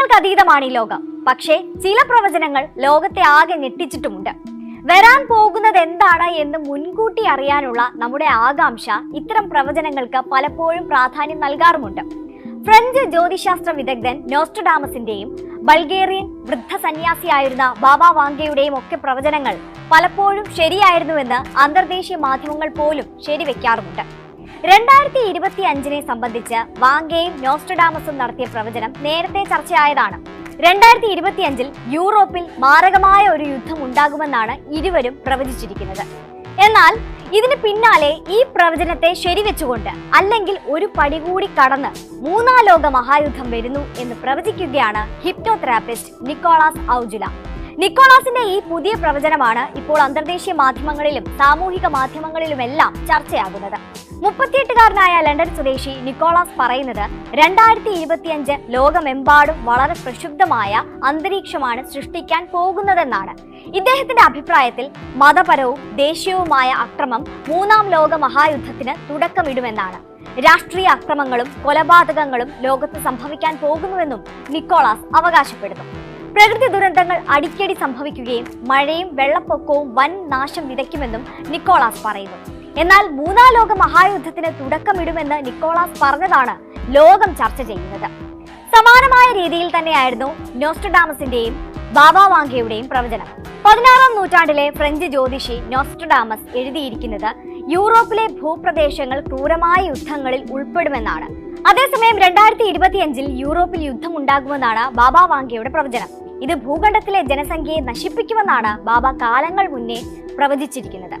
പ്രവചനങ്ങൾക്ക് അതീതമാണ് ഈ ലോകം. പക്ഷേ ചില പ്രവചനങ്ങൾ ലോകത്തെ ആകെ ഞെട്ടിച്ചിട്ടുമുണ്ട്. വരാൻ പോകുന്നത് എന്താണ് എന്ന് മുൻകൂട്ടി അറിയാനുള്ള നമ്മുടെ ആകാംക്ഷ ഇത്തരം പ്രവചനങ്ങൾക്ക് പലപ്പോഴും പ്രാധാന്യം നൽകാറുമുണ്ട്. ഫ്രഞ്ച് ജ്യോതിശാസ്ത്ര വിദഗ്ധൻ നോസ്റ്റഡാമസിന്റെയും ബൾഗേറിയൻ വൃദ്ധ സന്യാസിയായിരുന്ന ബാബ വാങ്കയുടെയും ഒക്കെ പ്രവചനങ്ങൾ പലപ്പോഴും ശരിയായിരുന്നുവെന്ന് അന്തർദേശീയ മാധ്യമങ്ങൾ പോലും ശരിവെക്കാറുമുണ്ട്. രണ്ടായിരത്തി ഇരുപത്തി അഞ്ചിനെ സംബന്ധിച്ച് വാങ്കയും നോസ്റ്റഡാമസും നടത്തിയ പ്രവചനം നേരത്തെ ചർച്ചയായതാണ്. രണ്ടായിരത്തി ഇരുപത്തിയഞ്ചിൽ യൂറോപ്പിൽ മാരകമായ ഒരു യുദ്ധം ഉണ്ടാകുമെന്നാണ് ഇരുവരും പ്രവചിച്ചിരിക്കുന്നത്. എന്നാൽ ഇതിന് പിന്നാലെ ഈ പ്രവചനത്തെ ശരിവെച്ചുകൊണ്ട് അല്ലെങ്കിൽ ഒരു പടി കൂടി കടന്ന് മൂന്നാം ലോക മഹായുദ്ധം വരുന്നു എന്ന് പ്രവചിക്കുകയാണ് ഹിപ്നോതെറാപ്പിസ്റ്റ് നിക്കോളാസ് ഔജുല. നിക്കോളാസിന്റെ ഈ പുതിയ പ്രവചനമാണ് ഇപ്പോൾ അന്തർദേശീയ മാധ്യമങ്ങളിലും സാമൂഹിക മാധ്യമങ്ങളിലുമെല്ലാം ചർച്ചയാകുന്നത്. മുപ്പത്തിയെട്ടുകാരനായ ലണ്ടൻ സ്വദേശി നിക്കോളാസ് പറയുന്നത് രണ്ടായിരത്തി ഇരുപത്തിയഞ്ച് ലോകമെമ്പാടും വളരെ പ്രക്ഷുബ്ധമായ അന്തരീക്ഷമാണ് സൃഷ്ടിക്കാൻ പോകുന്നതെന്നാണ്. ഇദ്ദേഹത്തിന്റെ അഭിപ്രായത്തിൽ മതപരവും ദേശീയവുമായ അക്രമം മൂന്നാം ലോക മഹായുദ്ധത്തിന് തുടക്കമിടുമെന്നാണ്. രാഷ്ട്രീയ അക്രമങ്ങളും കൊലപാതകങ്ങളും ലോകത്ത് സംഭവിക്കാൻ പോകുന്നുവെന്നും നിക്കോളാസ് അവകാശപ്പെടുന്നു. പ്രകൃതി ദുരന്തങ്ങൾ അടിക്കടി സംഭവിക്കുകയും മഴയും വെള്ളപ്പൊക്കവും വൻ നാശം വിതയ്ക്കുമെന്നും നിക്കോളാസ് പറയുന്നു. എന്നാൽ മൂന്നാം ലോക മഹായുദ്ധത്തിന് തുടക്കമിടുമെന്ന് നിക്കോളാസ് പറഞ്ഞതാണ് ലോകം ചർച്ച ചെയ്യുന്നത്. സമാനമായ രീതിയിൽ തന്നെയായിരുന്നു നോസ്റ്റഡാമസിന്റെയും ബാബ വാങ്കയുടെയും പ്രവചനം. പതിനാറാം നൂറ്റാണ്ടിലെ ഫ്രഞ്ച് ജ്യോതിഷി നോസ്റ്റഡാമസ് എഴുതിയിരിക്കുന്നത് യൂറോപ്പിലെ ഭൂപ്രദേശങ്ങൾ ക്രൂരമായ യുദ്ധങ്ങളിൽ ഉൾപ്പെടുമെന്നാണ്. അതേസമയം രണ്ടായിരത്തി ഇരുപത്തിയഞ്ചിൽ യൂറോപ്പിൽ യുദ്ധം ഉണ്ടാകുമെന്നാണ് ബാബ വാങ്കയുടെ പ്രവചനം. ഇത് ഭൂഖണ്ഡത്തിലെ ജനസംഖ്യയെ നശിപ്പിക്കുമെന്നാണ് ബാബ കാലങ്ങൾ മുന്നേ പ്രവചിച്ചിരിക്കുന്നത്.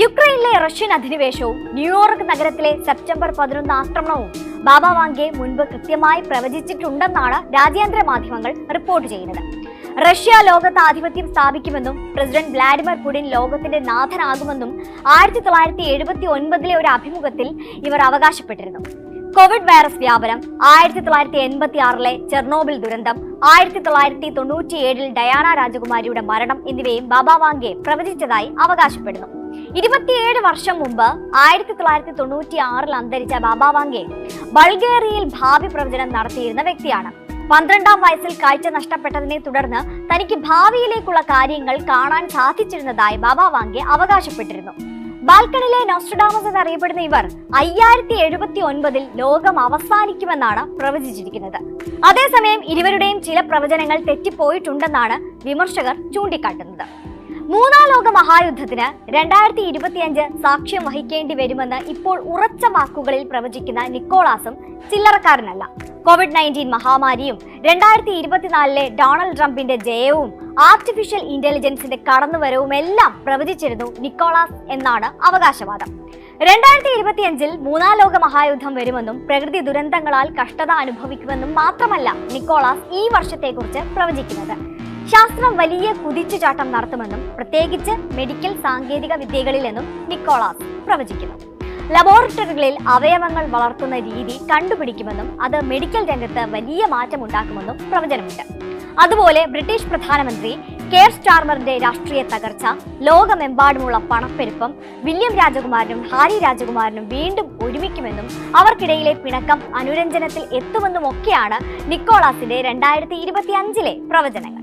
യുക്രൈനിലെ റഷ്യൻ അധിനിവേശവും ന്യൂയോർക്ക് നഗരത്തിലെ സെപ്റ്റംബർ പതിനൊന്ന് ആക്രമണവും ബാബ വാങ്കെ മുൻപ് കൃത്യമായി പ്രവചിച്ചിട്ടുണ്ടെന്നാണ് രാജ്യാന്തര മാധ്യമങ്ങൾ റിപ്പോർട്ട് ചെയ്യുന്നത്. റഷ്യ ലോകത്ത് ആധിപത്യം സ്ഥാപിക്കുമെന്നും പ്രസിഡന്റ് വ്ലാഡിമിർ പുടിൻ ലോകത്തിന്റെ നാഥനാകുമെന്നും ആയിരത്തി തൊള്ളായിരത്തി എഴുപത്തി ഒൻപതിലെ ഒരു അഭിമുഖത്തിൽ ഇവർ അവകാശപ്പെട്ടിരുന്നു. കോവിഡ് വൈറസ് വ്യാപനം ആയിരത്തി തൊള്ളായിരത്തി എൺപത്തി ആറിലെ ചെർണോബിൽ ദുരന്തം ആയിരത്തി തൊള്ളായിരത്തി തൊണ്ണൂറ്റിയേഴിൽ ഡയാന രാജകുമാരിയുടെ മരണം എന്നിവയും ബാബ വാങ്കെ പ്രവചിച്ചതായി അവകാശപ്പെടുന്നു. ഇരുപത്തിയേഴ് വർഷം മുമ്പ് ആയിരത്തി തൊള്ളായിരത്തി തൊണ്ണൂറ്റി ആറിൽ അന്തരിച്ച ബാബ വാങ്കെ ബൾഗേറിയയിൽ ഭാവി പ്രവചനം നടത്തിയിരുന്ന വ്യക്തിയാണ്. പന്ത്രണ്ടാം വയസ്സിൽ കാഴ്ച നഷ്ടപ്പെട്ടതിനെ തുടർന്ന് തനിക്ക് ഭാവിയിലേക്കുള്ള കാര്യങ്ങൾ കാണാൻ സാധിച്ചിരുന്നതായി ബാബ വാങ്കെ അവകാശപ്പെട്ടിരുന്നു. ബാൽക്കണിലെ നോസ്ട്രഡാമസ് എന്നറിയപ്പെടുന്ന ഇവർ അയ്യായിരത്തി എഴുപത്തി ഒൻപതിൽ ലോകം അവസാനിക്കുമെന്നാണ് പ്രവചിച്ചിരിക്കുന്നത്. അതേസമയം ഇരുവരുടെയും ചില പ്രവചനങ്ങൾ തെറ്റിപ്പോയിട്ടുണ്ടെന്നാണ് വിമർശകർ ചൂണ്ടിക്കാട്ടുന്നത്. മൂന്നാം ലോക മഹായുദ്ധത്തിന് രണ്ടായിരത്തി ഇരുപത്തിയഞ്ച് സാക്ഷ്യം വഹിക്കേണ്ടി വരുമെന്ന് ഇപ്പോൾ ഉറച്ച വാക്കുകളിൽ പ്രവചിക്കുന്ന നിക്കോളാസും ചില്ലറക്കാരനല്ല. കോവിഡ് നയന്റീൻ മഹാമാരിയും രണ്ടായിരത്തി ഇരുപത്തിനാലിലെ ഡൊണാൾഡ് ട്രംപിന്റെ ജയവും ആർട്ടിഫിഷ്യൽ ഇന്റലിജൻസിന്റെ കടന്നുവരവും എല്ലാം പ്രവചിച്ചിരുന്നു നിക്കോളാസ് എന്നാണ് അവകാശവാദം. രണ്ടായിരത്തി ഇരുപത്തിയഞ്ചിൽ മൂന്നാം ലോക മഹായുദ്ധം വരുമെന്നും പ്രകൃതി ദുരന്തങ്ങളാൽ കഷ്ടത അനുഭവിക്കുമെന്നും മാത്രമല്ല നിക്കോളാസ് ഈ വർഷത്തെക്കുറിച്ച് പ്രവചിക്കുന്നത്. ശാസ്ത്രം വലിയ കുതിച്ചുചാട്ടം നടത്തുമെന്നും പ്രത്യേകിച്ച് മെഡിക്കൽ സാങ്കേതിക വിദ്യകളിലെന്നും നിക്കോളാസ് പ്രവചിക്കുന്നു. ലബോറട്ടറികളിൽ അവയവങ്ങൾ വളർത്തുന്ന രീതി കണ്ടുപിടിക്കുമെന്നും അത് മെഡിക്കൽ രംഗത്ത് വലിയ മാറ്റമുണ്ടാക്കുമെന്നും പ്രവചനമുണ്ട്. അതുപോലെ ബ്രിട്ടീഷ് പ്രധാനമന്ത്രി കെയർ സ്റ്റാർമറിന്റെ രാഷ്ട്രീയ തകർച്ച ലോകമെമ്പാടുമുള്ള പണപ്പെരുപ്പം വില്യം രാജകുമാരനും ഹാരി രാജകുമാരനും വീണ്ടും ഒരുമിക്കുമെന്നും അവർക്കിടയിലെ പിണക്കം അനുരഞ്ജനത്തിൽ എത്തുമെന്നും ഒക്കെയാണ് നിക്കോളാസിന്റെ രണ്ടായിരത്തി ഇരുപത്തിയഞ്ചിലെ പ്രവചനങ്ങൾ.